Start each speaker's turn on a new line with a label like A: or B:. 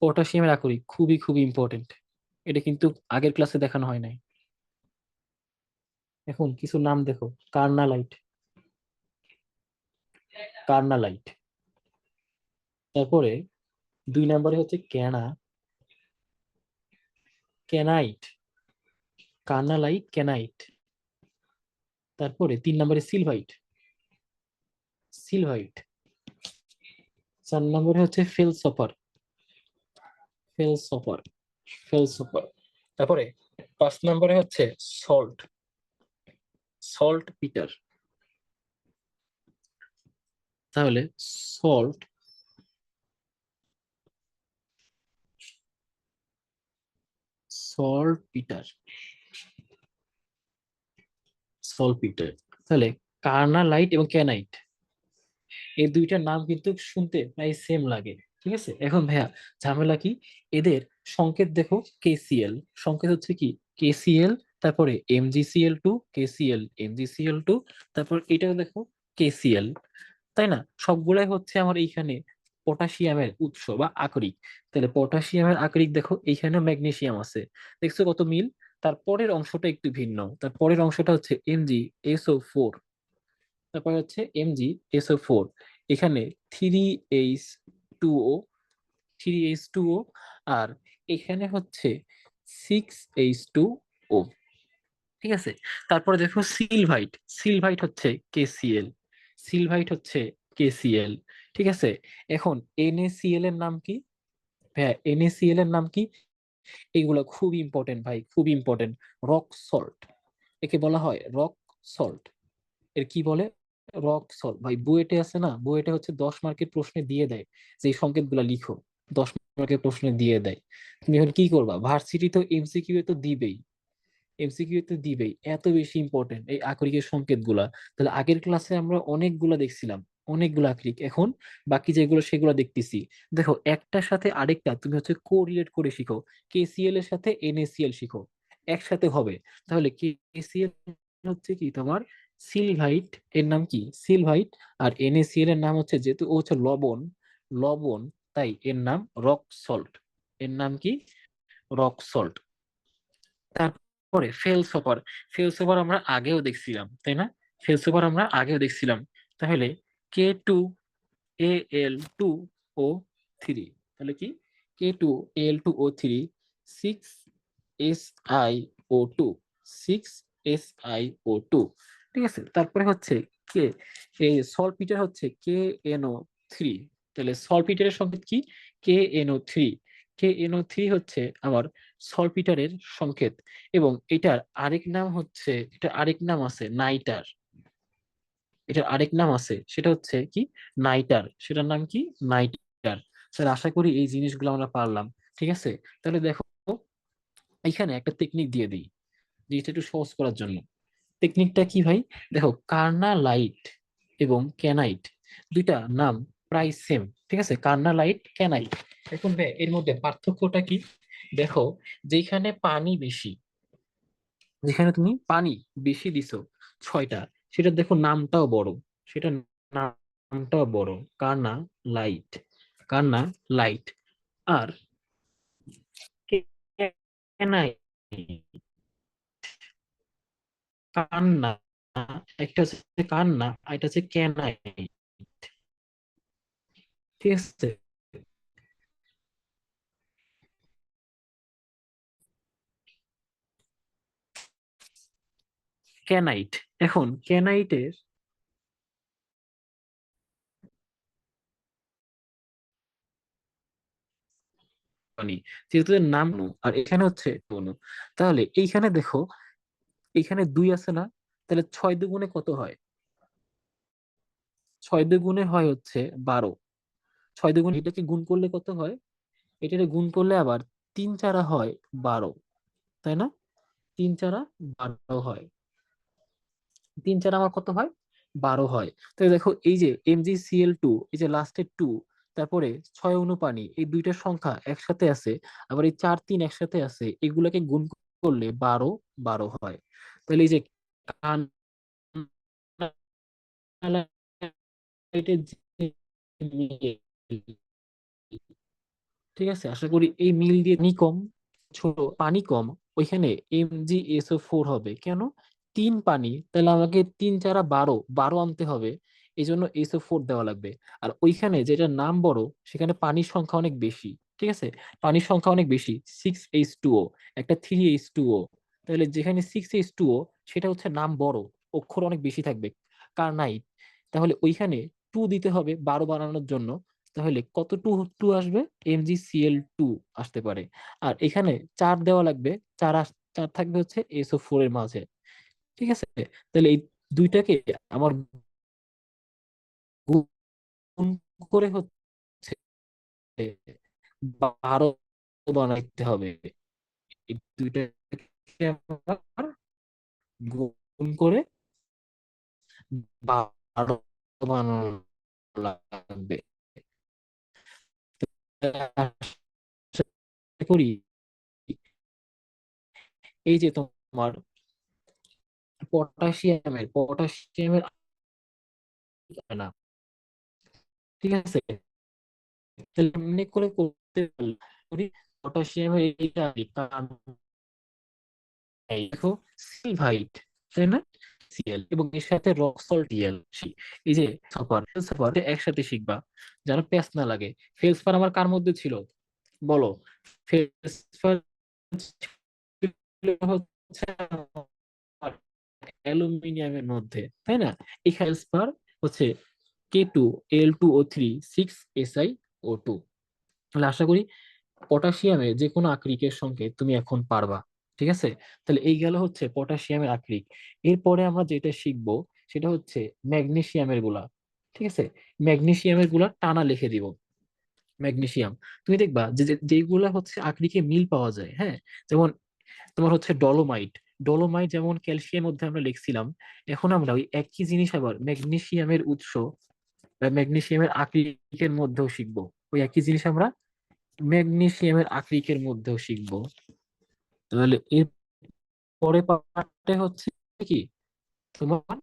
A: পটাশিয়ামের আকরিক খুবই খুবই ইম্পর্টেন্ট এটা কিন্তু আগের ক্লাসে দেখানো হয় নাই। এখন কিছু নাম দেখো। কার্নালাইট। কার্নালাইট। তারপরে দুই নম্বরে হচ্ছে ক্যানা। ক্যানাইট। কার্নালাইট, ক্যানাইট। তারপরে তিন নম্বরে সিলভাইট। সিলভাইট। চার নম্বরে হচ্ছে ফেলসপার। ফেলসপার ফেলসপার তারপরে পাঁচ নম্বরে হচ্ছে সল্ট সল্ট পিটার। তাহলে salt saltpetre saltpetre. তাহলে কার্নালাইট এবং ক্যানাইট, এই দুইটার নাম কিন্তু শুনতে প্রায় সেম লাগে। ঠিক আছে? এখন ভাইয়া, ঝামেলা কি? এদের সংকেত দেখো কেসিএল সংকেত হচ্ছে কি? কেসিএল তারপরে MgCl two KCl MgCl two তারপর এটাও দেখো কেসিএল তাই না? সবগুলাই হচ্ছে আমার এইখানে পটাশিয়ামের উৎস বা আকরিক। তাহলে পটাশিয়ামের আকরিক দেখো এইখানে ম্যাগনেসিয়াম আছে। দেখছ কত মিল? তারপরের অংশটা একটু ভিন্ন। তারপরের অংশটা হচ্ছে এমজি এসও ফোর তারপরে হচ্ছে এমজি এসও ফোর এখানে three H two O three H two O আর এখানে হচ্ছে সিক্স এইচ টু ও ঠিক আছে? তারপরে দেখো সিলভাইট সিলভাইট হচ্ছে কেসিএল সিলভাইট হচ্ছে কেসিএল ঠিক আছে? এখন এনএসিএল এর নাম কি? হ্যাঁ এনএসিএল এর নাম কি? এগুলো খুব ইম্পর্টেন্ট ভাই, খুব ইম্পর্টেন্ট রক সল্ট একে বলা হয় রক সল্ট এর কি বলে? রক সল্ট ভাই বুয়েটে আছে না, বুয়েটে হচ্ছে দশ মার্কের প্রশ্নে দিয়ে দেয় যে এই সংকেতগুলো লিখো, দশ মার্কের প্রশ্নে দিয়ে দেয়। তুমি এখন কি করবা? ভার্সিটি তো এমসিকিউ তো দিবেই এমসিকিউ তো দিবেই, এত বেশি ইম্পর্টেন্ট এই আকরিকের তাহলে আগের ক্লাসে আমরা অনেকগুলা দেখছিলাম, অনেকগুলো আকরিক, এখন বাকি যেগুলো সেগুলো দেখতেছি। দেখো, একটার সাথে আরেকটা তুমি হচ্ছে কোরিলেট করে শিখো কেসিএল এর সাথে এনএসিএল শিখো, একসাথে হবে। তাহলে কেসিএল হচ্ছে কি তোমার সিলভাইট এর নাম কি? সিলভাইট আর এনএসিএল এর নাম হচ্ছে যেহেতু ও হচ্ছে লবণ লবণ তাই এর নাম রক সল্ট এর নাম কি? রক সল্ট তারপরে ফেলসপার ফেলসপার আমরা আগেও দেখছিলাম, তাই না? ফেল ফেলসপার আমরা আগেও দেখছিলাম। তাহলে K two A L two O three তাহলে কি? K two L two O three six S I O two six S I O two ঠিক আছে? তারপরে হচ্ছে কে এই সলপিটার হচ্ছে কে এনও থ্রি তাহলে সলপিটারের সংকেত কি? K NO three K NO three হচ্ছে আমার সলপিটারের সংকেত এবং এটার আরেক নাম হচ্ছে এটা আরেক নাম আছে নাইটার এটার আরেক নাম আছে, সেটা হচ্ছে কি? নাইটার সেটার নাম কি? নাইটার স্যার, আশা করি এই জিনিসগুলো আমরা পারলাম, ঠিক আছে? তাহলে দেখো, এখানে একটা টেকনিক দিয়ে দিই জিনিসটা একটু সহজ করার জন্য। টেকনিকটা কি ভাই? দেখো কার্না লাইট এবং ক্যানাইট দুইটা নাম প্রায় সেম ঠিক আছে? কার্না লাইট ক্যানাইট এখন এর মধ্যে পার্থক্যটা কি? দেখো, যেখানে পানি বেশি, যেখানে তুমি পানি বেশি দিছো ছয়টা সেটা দেখো নামটাও বড় সেটা নামটাও বড় কান্না লাইট কান্না লাইট আর কেনাই কান্না, একটা হচ্ছে কান্না, আর হচ্ছে কেনাই ঠিক আছে? ক্যানাইট এখন ক্যানাইটের যেহেতু নাম আর এখানে হচ্ছে তাহলে এইখানে দেখো এইখানে দুই আছে না? তাহলে ছয় দুগুণে কত হয়? ছয় দুগুণে হয় হচ্ছে বারো। ছয় দুগুণ এটাকে গুণ করলে কত হয়? এটাকে গুণ করলে আবার তিন চারা হয় বারো, তাই না? তিন চারা বারো হয়। তিন চারা আমার কত হয়? বারো হয়। তো দেখো এই যে এমজিসিএল টু এই যে লাস্টের টু তারপরে ছয় অনুপানি এই দুইটা সংখ্যা একসাথে আছে, আবার এই চার তিন একসাথে আছে, এগুলাকে গুণ করলে বারো বারো হয়। তাহলে এই যে ঠিক আছে? আশা করি এই মিল দিয়ে পানি কম, ছোট পানি কম, ওইখানে এম জি এসও ফোর হবে। কেন? তিন পানি, তাহলে আমাকে তিন চারা বারো বারো আনতে হবে। এই জন্য এসও ফোর দেওয়া লাগবে। আর ওইখানে যেটা নাম বড়, সেখানে পানির সংখ্যা অনেক বেশি। ঠিক আছে? পানির সংখ্যা অনেক বেশি সিক্স এইচ টু ও একটা থ্রি এইচ টু ও তাহলে যেখানে সিক্স এইচ টু ও সেটা হচ্ছে নাম বড়, অক্ষর অনেক বেশি থাকবে কার কার্নাইট। তাহলে ওইখানে টু দিতে হবে বারো বানানোর জন্য, তাহলে কত টু টু আসবে? এমজিসিএল টু আসতে পারে। আর এখানে চার দেওয়া লাগবে, চার চার থাকবে হচ্ছে এসও ফোর এর মাঝে। ঠিক আছে? তাহলে এই দুইটাকে আমার করে হচ্ছে বারো বানাইতে হবে। এই গুণ করে বারো বানানো লাগবে। করি এই যে তোমার পটাশিয়ামের পটাশিয়ামের না ঠিক আছে? তাহলে করে করতে এইটা দেখো সিলভাইট তাই না? সিএল এবং এর সাথে রক এই যে একসাথে শিখবা, যেন প্যাস না লাগে। আমার কার মধ্যে ছিল? বলো। ফেলসপার হচ্ছে অ্যালুমিনিয়ামের মধ্যে, তাই না? এই ফেলসপার হচ্ছে K two L two O three six S I O two তাহলে আশা করি পটাশিয়ামের যে কোনো আকরিকের সঙ্গে তুমি এখন পারবা, ঠিক আছে? তাহলে এই গেল হচ্ছে পটাশিয়ামের আকরিক। এরপরে আমরা যেটা শিখব সেটা হচ্ছে ম্যাগনেশিয়ামেরগুলা, ঠিক আছে? ম্যাগনেশিয়ামেরগুলা টানা লিখে দিব ম্যাগনেশিয়াম তুমি দেখবা যে যেগুলা হচ্ছে আকরিকে মিল পাওয়া যায় হ্যাঁ? যেমন তোমার হচ্ছে ডলোমাইট ডলোমাইট যেমন ক্যালসিয়ামের মধ্যে আমরা লিখছিলাম, এখন আমরা ওই একই জিনিস আবার ম্যাগনেশিয়ামের উৎস বা ম্যাগনেসিয়ামের আকরিকের মধ্যেও শিখব। ওই একই জিনিস আমরা ম্যাগনেসিয়ামের আকরিকের মধ্যেও শিখব। তাহলে এর পরে পার্টে হচ্ছে কি? তোমার